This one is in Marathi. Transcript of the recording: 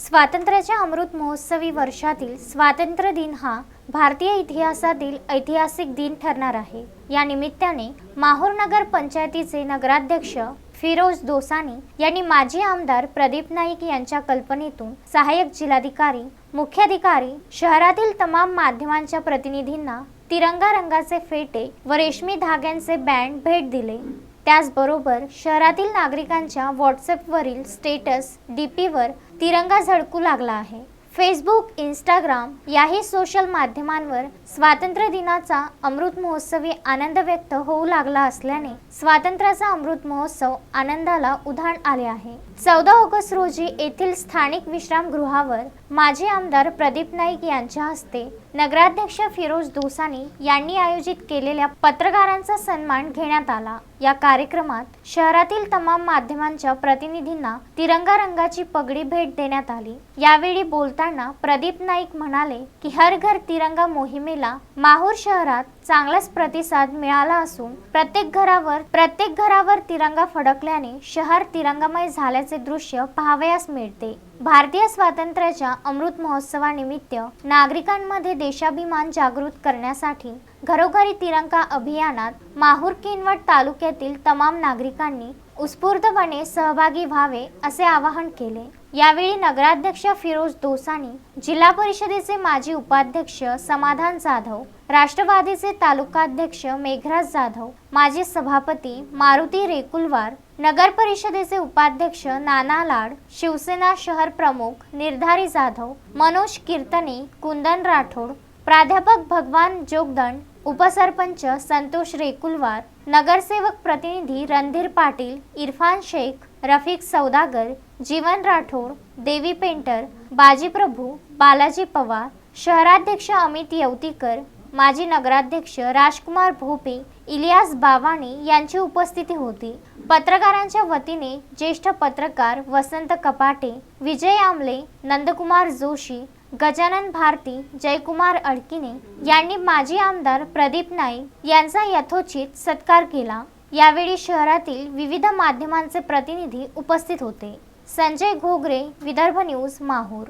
स्वातंत्र्याच्या अमृत महोत्सवी वर्षातील स्वातंत्र्य दिन हा भारतीय इतिहासातील ऐतिहासिक दिन ठरणार आहे. या निमित्ताने माहूर नगर पंचायतीचे नगराध्यक्ष फिरोज दोसानी यांनी माजी आमदार प्रदीप नाईक यांच्या कल्पनेतून सहाय्यक जिल्हाधिकारी मुख्याधिकारी शहरातील तमाम माध्यमांच्या प्रतिनिधींना तिरंगा रंगाचे फेटे व रेशमी धाग्यांचे बँड भेट दिले. त्याचबरोबर शहरातील नागरिकांच्या व्हॉट्सअपवरील स्टेटस डीपीवर तिरंगा झळकू लागला आहे. फेसबुक इंस्टाग्राम याही सोशल माध्यमांवर स्वातंत्र्य दिनाचा अमृत महोत्सवी आनंद व्यक्त होऊ लागला असल्याने स्वातंत्र्याचा अमृत महोत्सव आनंदाला उधाण आले आहे. चौदा ऑगस्ट रोजी येथील स्थानिक विश्रामगृहावर माजी आमदार प्रदीप नाईक यांच्या हस्ते नगराध्यक्ष फिरोज दोसानी यांनी आयोजित केलेल्या पत्रकारांचा सन्मान घेण्यात आला. या कार्यक्रमात शहरातील तमाम माध्यमांच्या प्रतिनिधींना तिरंगा रंगाची पगडी भेट देण्यात आली. यावेळी बोलताना प्रदीप नाईक म्हणाले की हर घर तिरंगा मोहिमेला माहूर शहरात चांगलाच प्रतिसाद मिळाला असून प्रत्येक घरावर प्रत्येक घरावर तिरंगा फडकल्याने शहर तिरंगामय झाल्याचे दृश्य पाहावयास मिळते. भारतीय स्वातंत्र्याच्या अमृत महोत्सवानिमित्त नागरिकांमध्ये देशाभिमान जागृत करण्यासाठी घरोघरी तिरंगा अभियानात माहूर किनवट तालुक्यातील तमाम नागरिकांनी उत्स्फूर्तपणे सहभागी व्हावे असे आवाहन केले. यावेळी नगराध्यक्ष फिरोज दोसानी जिल्हा परिषदेचे माजी उपाध्यक्ष समाधान जाधव राष्ट्रवादीचे तालुकाध्यक्ष मेघराज जाधव माजी सभापती मारुती रेकुलवार नगर परिषदेचे उपाध्यक्ष नाना लाड शिवसेना शहर प्रमुख निर्धारी जाधव मनोज कीर्तने कुंदन राठोड प्राध्यापक भगवान जोगदंड उपसरपंच संतोष रेकुलवार नगरसेवक प्रतिनिधी रणधीर पाटील इरफान शेख रफिक सौदागर जीवन राठोड देवी पेंटर बाजी प्रभू बालाजी पवार शहराध्यक्ष अमित येवतीकर माजी नगराध्यक्ष राजकुमार भोपे इलियास बावाणी यांची उपस्थिती होती. पत्रकारांच्या वतीने ज्येष्ठ पत्रकार वसंत कपाटे विजय आमले नंदकुमार जोशी गजानन भारती जयकुमार अडकिने यांनी माजी आमदार प्रदीप नाईक यांचा यथोचित सत्कार केला. यावेळी शहरातील विविध माध्यमांचे प्रतिनिधी उपस्थित होते. संजय घोगरे विदर्भ न्यूज माहूर.